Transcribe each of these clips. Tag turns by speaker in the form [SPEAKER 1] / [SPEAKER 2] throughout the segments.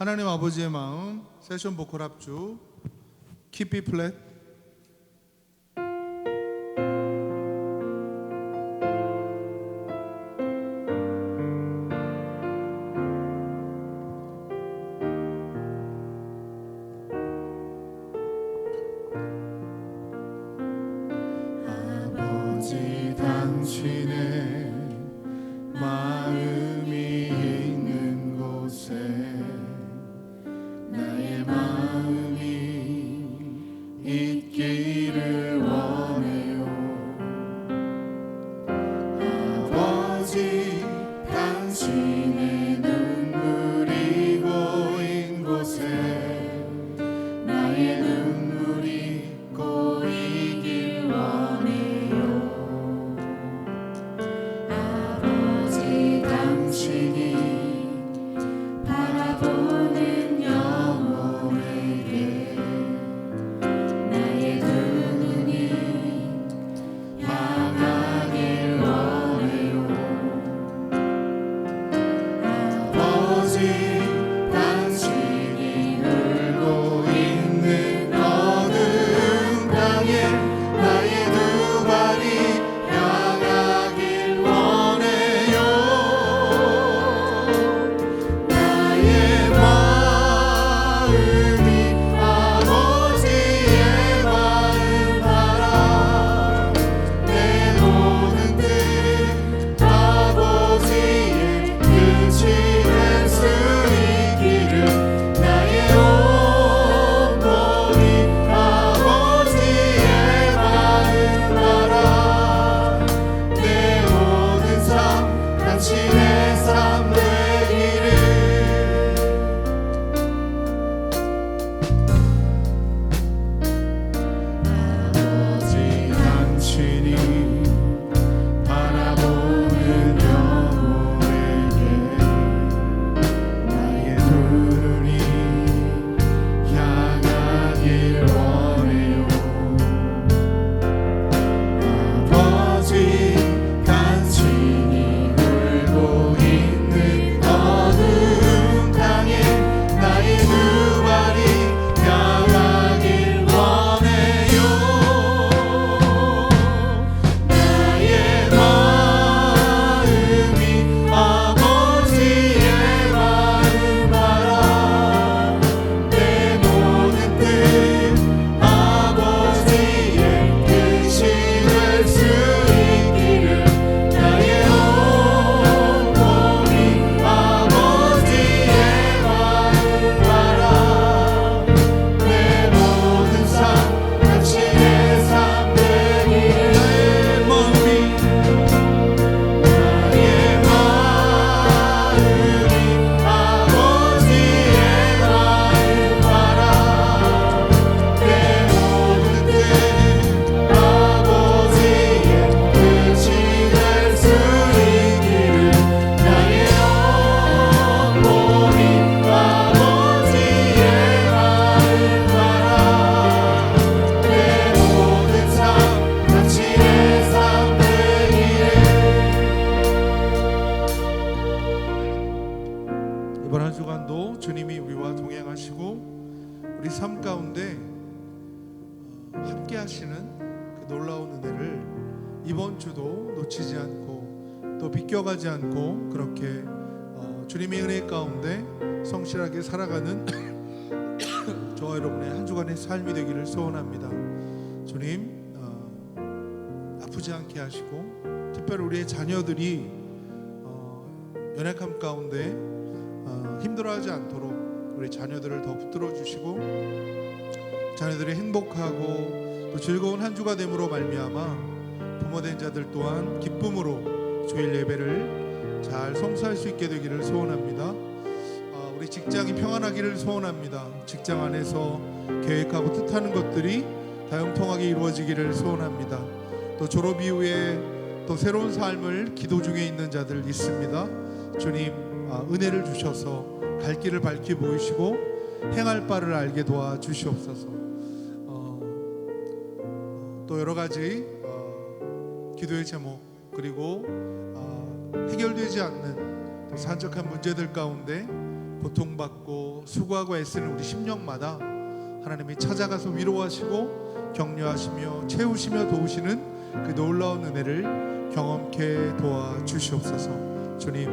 [SPEAKER 1] 하나님 아버지의 마음 세션 보컬 합주. 키피 플랫
[SPEAKER 2] 아버지 당신의
[SPEAKER 1] 이번 한 주간도 주님이 우리와 동행하시고 우리 삶 가운데 어, 함께 하시는 그 놀라운 은혜를 이번 주도 놓치지 않고 또 비껴가지 않고 그렇게 어, 주님의 은혜 가운데 성실하게 살아가는 저와 여러분의 한 주간의 삶이 되기를 소원합니다. 주님 어, 아프지 않게 하시고 특별히 우리의 자녀들이 어, 연약함 가운데 어, 힘들어하지 않도록 우리 자녀들을 더 붙들어 주시고 자녀들이 행복하고 또 즐거운 한 주가 됨으로 말미암아 부모된 자들 또한 기쁨으로 주일 예배를 잘 성수할 수 있게 되기를 소원합니다. 아, 우리 직장이 평안하기를 소원합니다. 직장 안에서 계획하고 뜻하는 것들이 다형통하게 이루어지기를 소원합니다. 또 졸업 이후에 또 새로운 삶을 기도 중에 있는 자들 있습니다. 주님 아, 은혜를 주셔서 갈 길을 밝히 보이시고 행할 바를 알게 도와 주시옵소서. 어, 또 여러 가지 어, 기도의 제목 그리고 어, 해결되지 않는 또 산적한 문제들 가운데
[SPEAKER 2] 고통받고 수고하고 애쓰는 우리 심령마다 하나님이 찾아가서 위로하시고 격려하시며 채우시며 도우시는 그 놀라운 은혜를 경험케 도와 주시옵소서. 주님,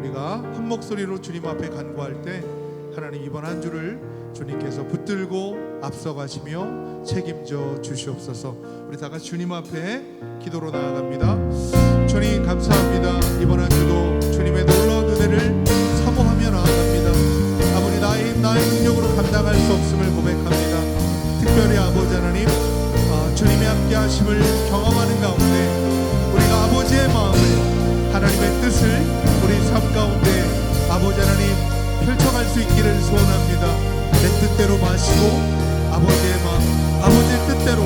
[SPEAKER 2] 우리가 한 목소리로 주님 앞에 간구할 때 하나님 이번 한 주를 주님께서 붙들고 앞서가시며 책임져 주시옵소서. 우리 다 같이 주님 앞에 기도로 나아갑니다. 주님 감사합니다. 이번 한 주도 주님의 놀라운 은혜를 사모하며 나아갑니다. 아버지 나의 힘, 나의 능력으로 감당할 수 없음을 고백합니다. 특별히 아버지 하나님, 아, 주님의 함께 하심을 경험하는 가운데 우리가 아버지의 마음을 하나님의 뜻을 펼쳐갈 수 있기를 소원합니다. 내 뜻대로 마시고 아버지의 마음, 아버지의 뜻대로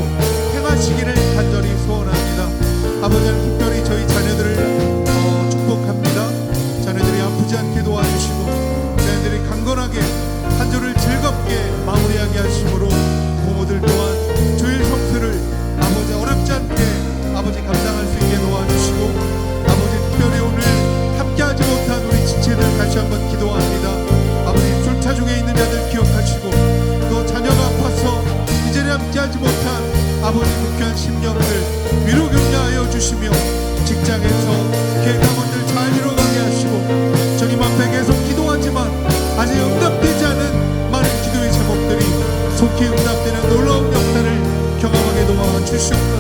[SPEAKER 2] 주시며 직장에서 계가원들 잘 이뤄가게 하시고 주님 앞에 계속 기도하지만 아직 응답되지 않은 많은 기도의 제목들이 속히 응답되는 놀라운 역사를 경험하게 도와 주시옵소서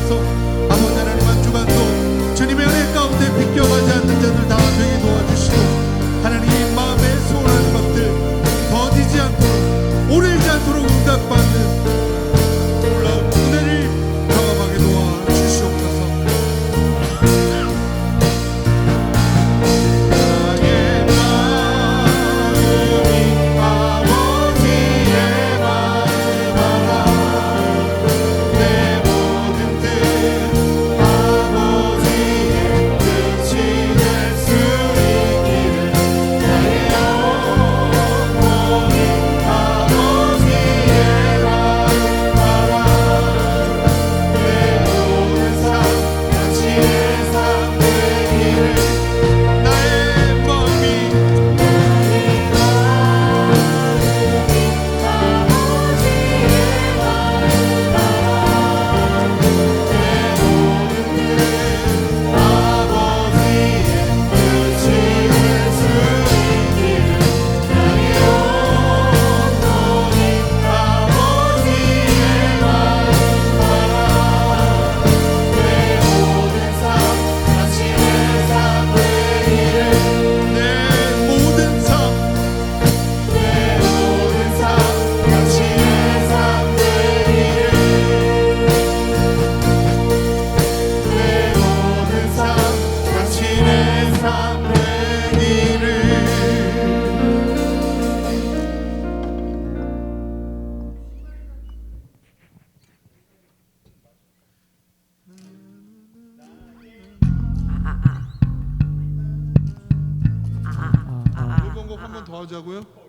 [SPEAKER 2] 하자고요?